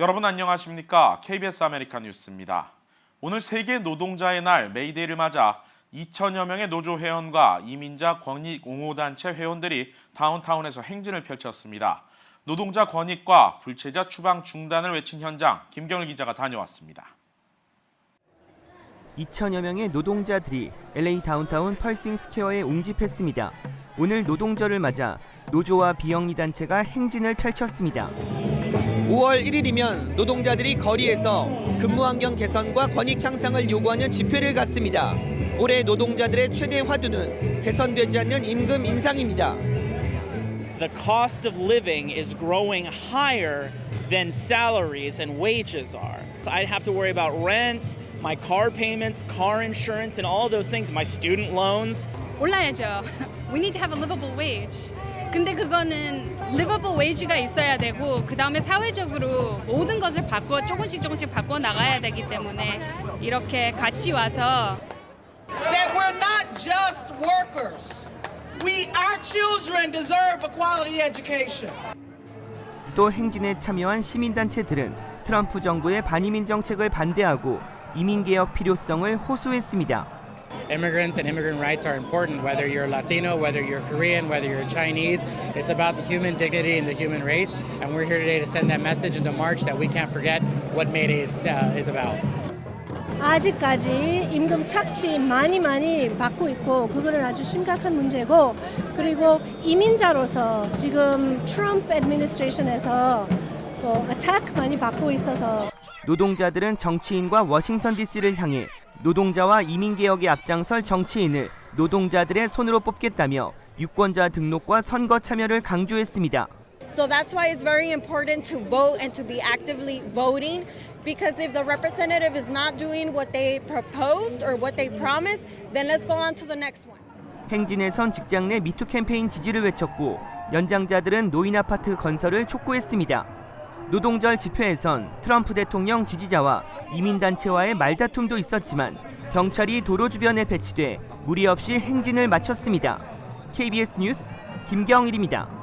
여러분 안녕하십니까? KBS 아메리카 뉴스입니다. 오늘 세계 노동자의 날 메이데이를 맞아 2천여 명의 노조 회원과 이민자 권익 옹호단체 회원들이 다운타운에서 행진을 펼쳤습니다. 노동자 권익과 불체자 추방 중단을 외친 현장 김경일 기자가 다녀왔습니다. 2천여 명의 노동자들이 LA 다운타운 펄싱 스퀘어에 옹집했습니다. 오늘 노동절을 맞아 노조와 비영리 단체가 행진을 펼쳤습니다. 5월 1일이면 노동자들이 거리에서 근무 환경 개선과 권익 향상을 요구하는 집회를 갖습니다. 올해 노동자들의 최대 화두는 개선되지 않는 임금 인상입니다. the cost of living is growing higher than salaries and wages are. I have to worry about rent, my car payments, car insurance, and all those things, my student loans. 올라야죠. We need to have a livable wage. 근데 그거는 livable wage가 있어야 되고 그 다음에 사회적으로 모든 것을 바꿔 조금씩 조금씩 바꿔 나가야 되기 때문에 이렇게 같이 와서 that we're not just workers. We, our children deserve a quality education. 또 행진에 참여한 시민단체들은 트럼프 정부의 반이민 정책을 반대하고 이민 개혁 필요성을 호소했습니다. immigrants and immigrant rights are important, whether you're Latino, whether you're Korean, whether you're Chinese. It's about the human dignity and the human race. And we're here today to send that message and to march that we can't forget what May Day is, uh, is about. 아직까지 임금 착취 많이 많이 받고 있고 그거는 아주 심각한 문제고 그리고 이민자로서 지금 트럼프 애드미니스트레이션에서 어, 어택 많이 받고 있어서 노동자들은 정치인과 워싱턴 DC를 향해 노동자와 이민 개혁에 앞장설 정치인을 노동자들의 손으로 뽑겠다며 유권자 등록과 선거 참여를 강조했습니다. So that's why it's very important to vote and to be actively voting because if the representative is not doing what they proposed or what they promised, then let's go on to the next one. 행진에선 직장 내 미투 캠페인 지지를 외쳤고 연장자들은 노인 아파트 건설을 촉구했습니다. 노동절 집회에선 트럼프 대통령 지지자와 이민단체와의 말다툼도 있었지만 경찰이 도로 주변에 배치돼 무리 없이 행진을 마쳤습니다. KBS 뉴스 김경일입니다.